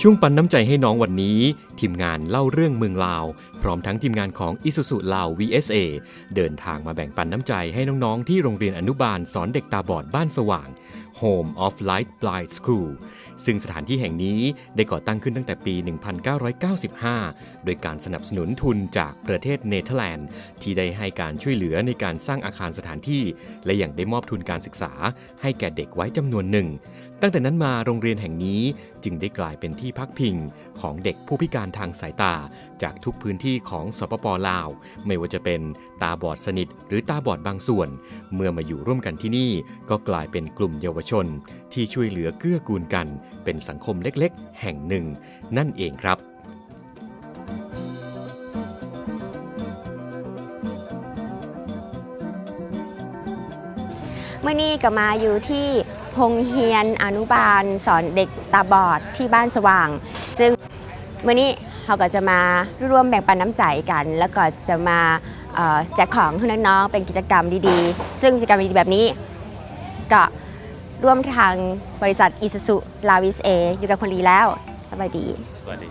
ช่วงปันน้ำใจให้น้องวันนี้ ทีมงานเล่าเรื่องเมืองลาว พร้อมทั้งทีมงานของ i s u z u ลาว VSA เดินทางมาแบ่งปันน้ำใจให้น้องๆ ที่โรงเรียนอนุบาลสอนเด็กตาบอดบ้านสว่าง Home of Light Blind School ซึ่งสถานที่แห่งนี้ได้ก่อตั้งขึ้นตั้งแต่ปี 1995 โดยการสนับสนุนทุนจากประเทศเนเธอร์แลนด์ ที่ได้ให้การช่วยเหลือในการสร้างอาคารสถานที่ และยังได้มอบทุนการศึกษา ให้แก่เด็กไว้จำนวนหนึ่ง ตั้งแต่นั้นมาโรงเรียนแห่งนี้จึงได้กลายเป็นที่พักพิง ของเด็กผู้พิการทางสายตาจากทุกพื้นที่ของสปปลาว ไม่ว่าจะเป็นตาบอดสนิทหรือตาบอดบางส่วน เมื่อมาอยู่ร่วมกันที่นี่ก็กลายเป็นกลุ่มเยาวชน ที่ช่วยเหลือเกื้อกูลกัน เป็นสังคมเล็กๆ แห่งหนึ่ง นั่นเองครับเมื่อนี้ก็มาอยู่ที่โรงเรียนอนุบาลสอนเด็กตาบอดที่บ้านสว่าง ซึ่งเมื่อนี้ เราก็จะมาร่วมแบ่งปันน้ำใจกัน แล้วก็จะมาเอ่อแจกของให้น้องๆเป็นกิจกรรมดีๆ ซึ่งกิจกรรมดีๆแบบนี้ ก็ร่วมทางบริษัทอิสุสุลาวิสเออยู่กับคุณลีแล้วสบายดีสวัสดี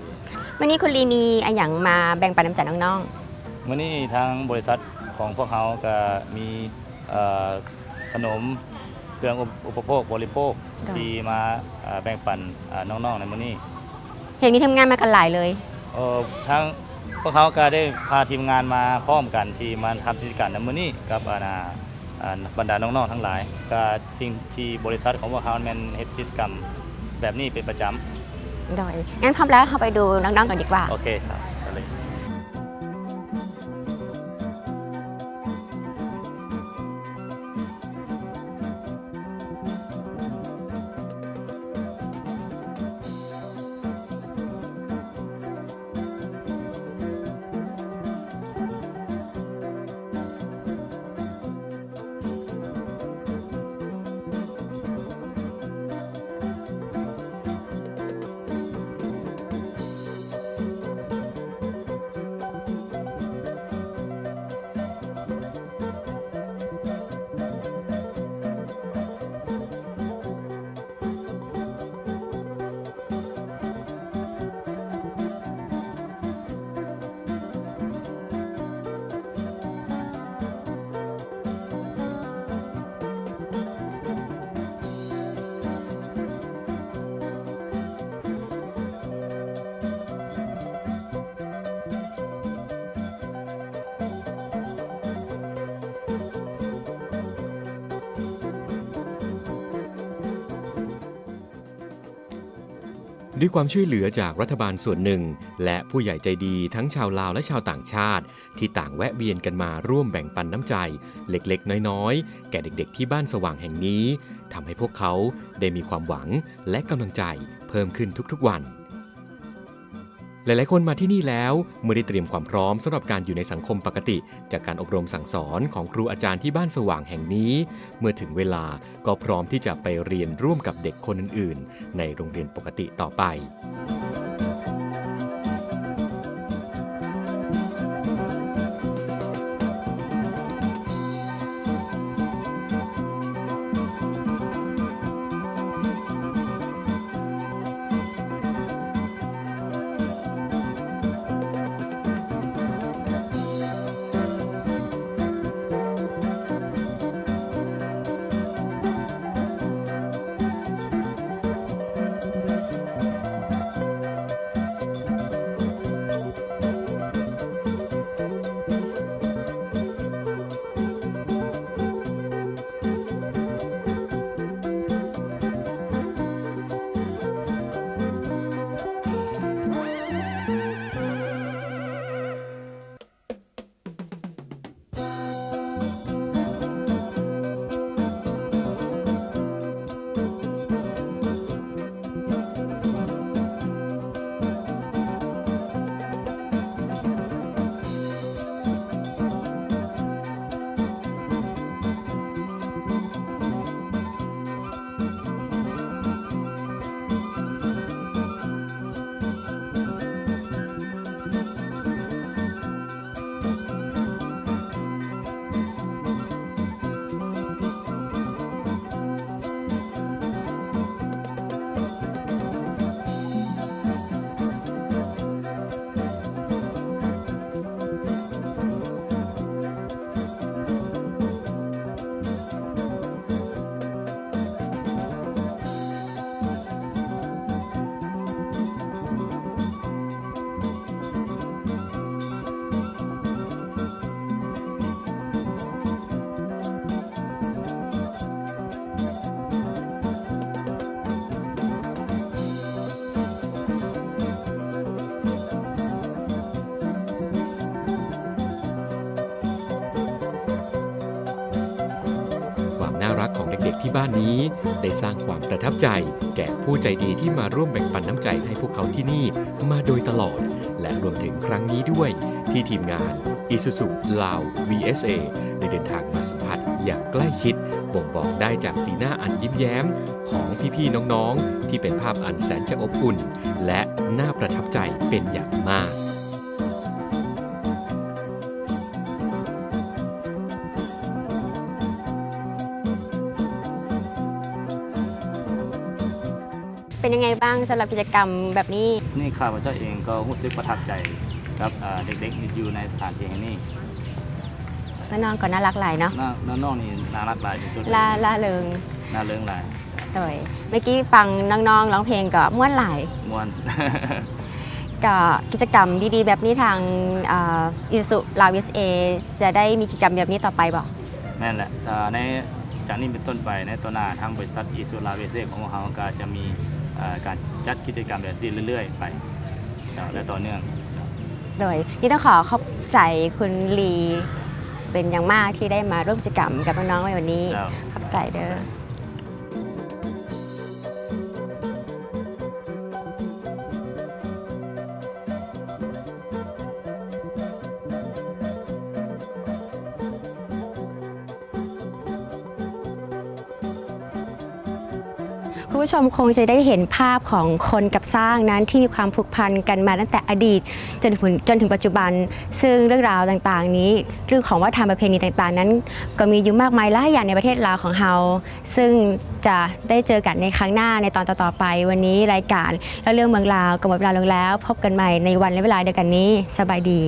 เมื่อนี้คุณลีมีอะไรอย่างมาแบ่งปันน้ำใจน้องเมื่อนี้ทางบริษัทของพวกเขาก็มีเอ่อขนมเครื่องอุปโภคบริโภคที่มาเอ่อแบ่งปันเอ่อน้องๆในมื้อนี้ๆเห็นมีทำงานมากันหลายเลย เอ่อทางพวกเขาก็ได้พาทีมงานมาพร้อมกันที่มาทำกิจกรรมในมื้อนี้กับอาณาอ่าบรรดาน้องๆทั้งหลายก็สิ่งที่บริษัทของพวกเขาแม่นเฮ็ดกิจกรรมแบบนี้เป็นประจำโดยงั้นพร้อมแล้วเราไปดูน้องๆกันดีกว่า โอเคครับ ด้วยความช่วยเหลือจากรัฐบาลส่วนหนึ่ง และผู้ใหญ่ใจดีทั้งชาวลาวและชาวต่างชาติ ที่ต่างแวะเวียนกันมาร่วมแบ่งปันน้ำใจ เล็กๆ น้อยๆ แก่เด็กๆ ที่บ้านสว่างแห่งนี้ทำให้พวกเขาได้มีความหวังและกำลังใจเพิ่มขึ้นทุกๆวัน หลาย ๆ คนมาที่นี่แล้วเมื่อได้เตรียมความพร้อมสำหรับการอยู่ในสังคมปกติ จากการอบรมสั่งสอนของครูอาจารย์ที่บ้านสว่างแห่งนี้ เมื่อถึงเวลาก็พร้อมที่จะไปเรียนร่วมกับเด็กคนอื่น ๆ ในโรงเรียนปกติต่อไป น่ารักของเด็กๆที่บ้านนี้ ได้สร้างความประทับใจ แก่ผู้ใจดีที่มาร่วมแบ่งปันน้ำใจให้พวกเขาที่นี่มาโดยตลอด และรวมถึงครั้งนี้ด้วย ที่ทีมงาน Isuzu ลาว VSA ได้เดินทางมาสัมผัสอย่างใกล้ชิด บ่งบอกได้จากสีหน้าอันยิ้มแย้ม ของพี่ๆน้องๆ ที่เป็นภาพอันแสนจะอบอุ่น และน่าประทับใจเป็นอย่างมาก เป็นยังไงบ้างสำหรับกิจกรรมแบบนี้ นี่ข้าพเจ้าเองก็รู้สึกประทับใจกับอ่าเด็กๆที่อยู่ในสถานที่แห่งนี้น้องๆก็น่ารักหลายเนาะน้าน้องๆนี่น่ารักหลายที่สุดล่าล่าเริงน่าเลิงหลายโดยเมื่อกี้ฟังน้องๆร้องเพลงก็ม่วนหลายม่วน ก็กิจกรรมดีๆ แบบนี้ทางอิสุลาวิสเอจะได้มีกิจกรรมแบบนี้ต่อไปบอกแม่นแหละอ่าในจากนี้เป็นต้นไปในตัวหน้าทางบริษัทอีสุลาเวเซของเราก็จะมีอ่า การจัดกิจกรรมแบบนี้เรื่อยๆ ไปอ่าและต่อเนื่องโดยนี่ต้องขอขอบใจคุณลีเป็นอย่างมากที่ได้มาร่วมกิจกรรมกับน้องๆในวันนี้เจ้าขอบใจเด้อ คุณผู้ชมคงจะได้เห็นภาพของคนกับสร้างนั้นที่มีความผูกพันกันมาตั้งแต่อดีตจนถึงจนถึงปัจจุบัน ซึ่งเรื่องราวต่างๆ นี้ เรื่องของวัฒนธรรมประเพณีต่างๆ นั้น ก็มีอยู่มากมายหลายอย่างในประเทศลาวของเฮาซึ่งจะได้เจอกันในครั้งหน้าในตอนต่อๆไป วันนี้รายการแล้วเรื่องเมืองลาวก็หมดเวลาลงแล้ว พบกันใหม่ในวันและเวลาเดียวกันนี้สบายดี